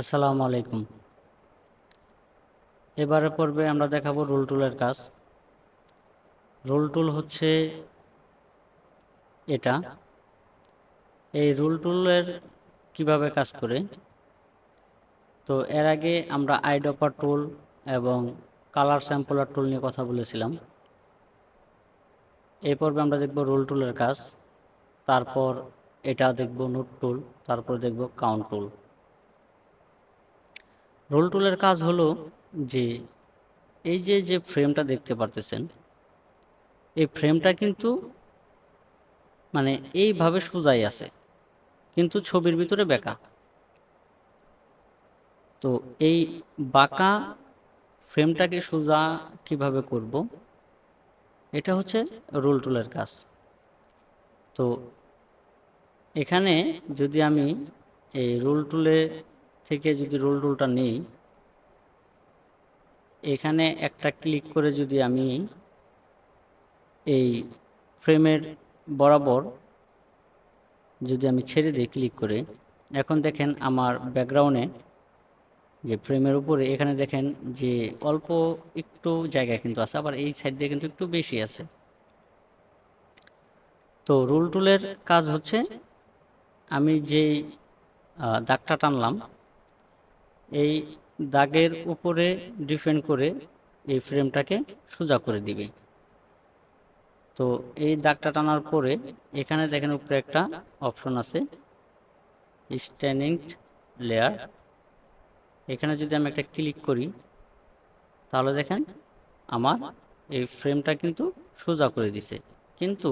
আসসালামু আলাইকুম। এবারে পর্বে আমরা দেখাবো রোল টুলের কাজ। রোল টুল হচ্ছে এটা। এই রোল টুলের কীভাবে কাজ করে? তো এর আগে আমরা আইডপার টুল এবং কালার স্যাম্পলার টুল নিয়ে কথা বলেছিলাম। এই পর্বে আমরা দেখব রোল টুলের কাজ। তারপর এটা দেখব নোট টুল, তারপর দেখব কাউন্ট টুল। রোল টুলের কাজ হলো যে, এই যে যে ফ্রেমটা দেখতে পারতেছেন, এই ফ্রেমটা কিন্তু মানে এইভাবে সোজাই আছে, কিন্তু ছবির ভিতরে বেঁকা। তো এই বাঁকা ফ্রেমটাকে সোজা কীভাবে করব? এটা হচ্ছে রোল টুলের কাজ। তো এখানে যদি আমি এই রোল টুলে থেকে যদি রোল টুলটা নেই, এখানে একটা ক্লিক করে যদি আমি এই ফ্রেমের বরাবর যদি আমি ছেড়ে দিই ক্লিক করে, এখন দেখেন আমার ব্যাকগ্রাউন্ডে যে ফ্রেমের উপরে, এখানে দেখেন যে অল্প একটু জায়গা কিন্তু আছে, আবার এই সাইড দিয়ে কিন্তু একটু বেশি আছে। তো রুল টুলের কাজ হচ্ছে আমি যেই দাগটা টানলাম এই দাগের উপরে ডিপেন্ড করে এই ফ্রেমটাকে সোজা করে দিবে। তো এই দাগটা টানার পরে এখানে দেখেন উপরে একটা অপশন আছে স্ট্যান্ডিং লেয়ার। এখানে যদি আমি একটা ক্লিক করি তাহলে দেখেন আমার এই ফ্রেমটা কিন্তু সোজা করে দিছে। কিন্তু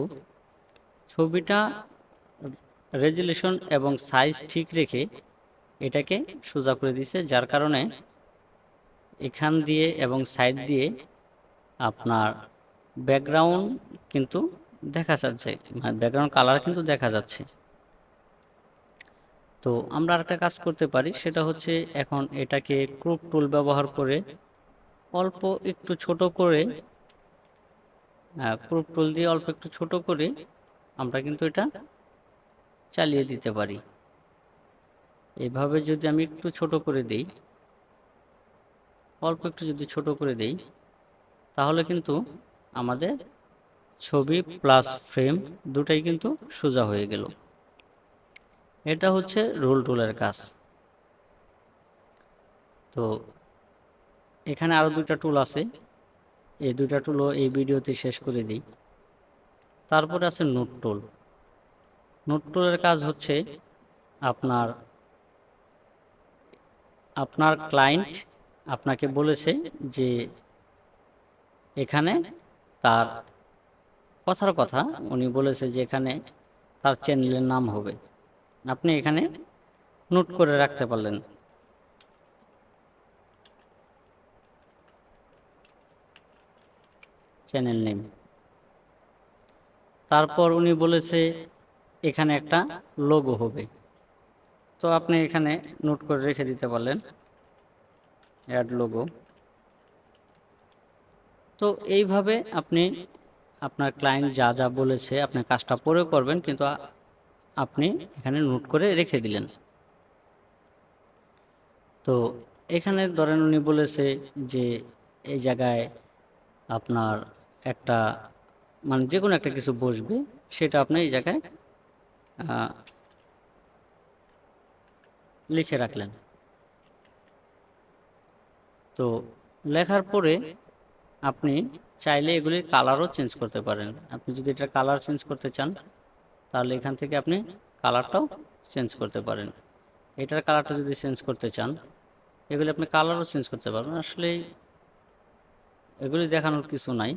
ছবিটা রেজুলেশন এবং সাইজ ঠিক রেখে এটাকে সোজা করে দিছে, যার কারণে এখান দিয়ে এবং সাইড দিয়ে আপনার ব্যাকগ্রাউন্ড কিন্তু দেখা যাচ্ছে মানে ব্যাকগ্রাউন্ড কালার কিন্তু দেখা যাচ্ছে। তো আমরা আরেকটা কাজ করতে পারি, সেটা হচ্ছে এখন এটাকে ক্রুপ টুল ব্যবহার করে অল্প একটু ছোট করে ক্রুপ টুল দিয়ে অল্প একটু ছোট করে আমরা কিন্তু এটা চালিয়ে দিতে পারি। এভাবে যদি আমি একটু ছোট করে দেই, অল্প একটু যদি ছোট করে দেই, তাহলে কিন্তু আমাদের ছবি প্লাস ফ্রেম দুটাই কিন্তু সোজা হয়ে গেল। এটা হচ্ছে রোল টুলের কাজ। তো এখানে আরও দুইটা টুল আছে। এই দুটা টুলও এই ভিডিওতে শেষ করে দিই। তারপরে আছে নোট টুল নোট টুলের কাজ হচ্ছে আপনার আপনার ক্লায়েন্ট আপনাকে বলেছে যে এখানে তার কথার কথা উনি বলেছে যে এখানে তার চ্যানেলের নাম হবে। আপনি এখানে নোট করে রাখতে পারলেন। Channel name. তারপর উনি বলেছে, এখানে একটা লোগো হবে। তো আপনি এখানে নোট করে রেখে দিতে পারলেন অ্যাড লোগো তো এইভাবে আপনি আপনার ক্লায়েন্ট যা যা বলেছে, আপনি কাজটা পরে করবেন, কিন্তু আপনি এখানে নোট করে রেখে দিলেন। তো এখানে ধরেন উনি বলেছে যে এই জায়গায় আপনার একটা মানে যে কোনো একটা কিছু বসবে, সেটা আপনি এই জায়গায় লিখে রাখলেন। তো লেখার পরে আপনি চাইলে এগুলির কালারও চেঞ্জ করতে পারেন। আপনি যদি এটা কালার চেঞ্জ করতে চান, তাহলে এখান থেকে আপনি কালারটাও চেঞ্জ করতে পারেন। এটার কালারটা যদি চেঞ্জ করতে চান, এগুলি আপনি কালারও চেঞ্জ করতে পারবেন। আসলে এগুলি দেখানোর কিছু নাই।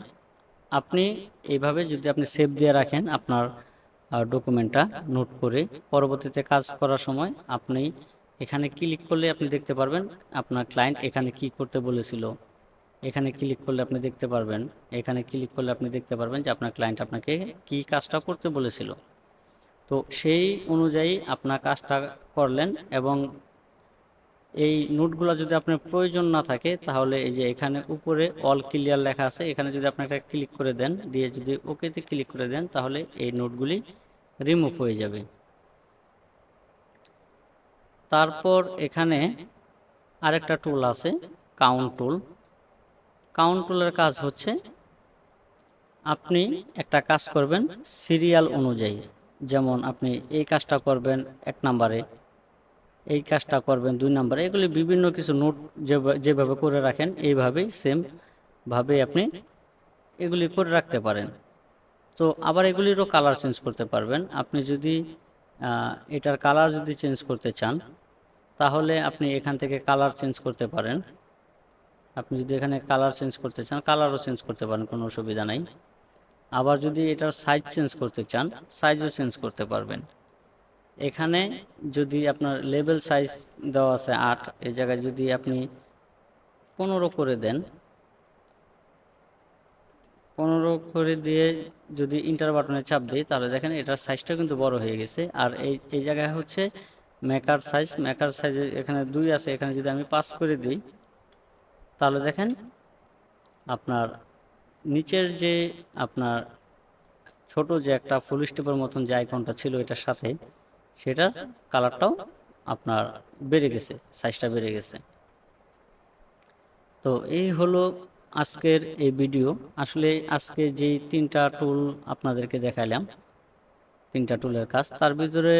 আপনি এইভাবে যদি আপনি সেভ দিয়ে রাখেন আপনার ডকুমেন্টটা নোট করে, পরবর্তীতে কাজ করার সময় আপনি এখানে ক্লিক করলে আপনি দেখতে পারবেন আপনার ক্লায়েন্ট এখানে কি করতে বলেছিল। এখানে ক্লিক করলে আপনি দেখতে পারবেন, এখানে ক্লিক করলে আপনি দেখতে পারবেন যে আপনার ক্লায়েন্ট আপনাকে কি কাজটা করতে বলেছিল। তো সেই অনুযায়ী আপনার কাজটা করলেন এবং এই নোটগুলো যদি আপনার প্রয়োজন না থাকে, তাহলে এই যে এখানে উপরে অল ক্লিয়ার লেখা আছে, এখানে যদি আপনি একটা ক্লিক করে দেন, দিয়ে যদি ওকেতে ক্লিক করে দেন, তাহলে এই নোটগুলি রিমুভ হয়ে যাবে। তারপর এখানে আরেকটা টুল আছে কাউন্ট টুল কাউন্ট টুলের কাজ হচ্ছে আপনি একটা কাজ করবেন সিরিয়াল অনুযায়ী। যেমন আপনি এই কাজটা করবেন এক নম্বরে, এই কাজটা করবেন দুই নম্বরে, এগুলি বিভিন্ন কিছু নোট যেভা- যেভাবে করে রাখেন, এইভাবেই সেম ভাবে আপনি এগুলি করে রাখতে পারেন। তো আবার এগুলিরও কালার চেঞ্জ করতে পারবেন। আপনি যদি এটার কালার যদি চেঞ্জ করতে চান, তাহলে আপনি এখান থেকে কালার চেঞ্জ করতে পারেন। আপনি যদি এখানে কালার চেঞ্জ করতে চান কালারও চেঞ্জ করতে পারেন, কোনো অসুবিধা নাই। আবার যদি এটার সাইজ চেঞ্জ করতে চান সাইজও চেঞ্জ করতে পারবেন। এখানে যদি আপনার লেভেল সাইজ দেওয়া আছে আট এই জায়গায় যদি আপনি পনেরো করে দেন পনেরো করে দিয়ে যদি ইন্টার বাটনে চাপ দিই, তাহলে দেখেন এটার সাইজটা কিন্তু বড় হয়ে গেছে। আর এই এই জায়গায় হচ্ছে মেকার সাইজ মেকার সাইজে এখানে দুই আছে, এখানে যদি আমি পাস করে দিই, তাহলে দেখেন আপনার নিচের যে আপনার ছোট যে একটা ফুল স্টেপের মতন যে আইকনটা ছিল এটার সাথে, সেটার কালারটাও আপনার বেড়ে গেছে সাইজটা বেড়ে গেছে। তো এই হলো আজকের এই ভিডিও, আসলে আজকে যেই তিনটা টুল আপনাদেরকে দেখাইলাম, তিনটা টুলের কাজ, তার ভিতরে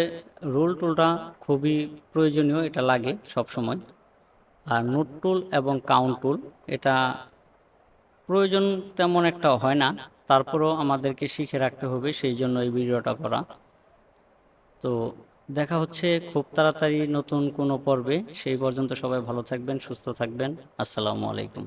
রোল টুলটা খুবই প্রয়োজনীয়, এটা লাগে সব সময় আর নোট টুল এবং কাউন্ট টুল এটা প্রয়োজন তেমন একটা হয় না, তারপরেও আমাদেরকে শিখে রাখতে হবে, সেই জন্য এই ভিডিওটা করা। তো দেখা হচ্ছে খুব তাড়াতাড়ি নতুন কোনো পর্বে, সেই পর্যন্ত সবাই ভালো থাকবেন, সুস্থ থাকবেন, আসসালামু আলাইকুম।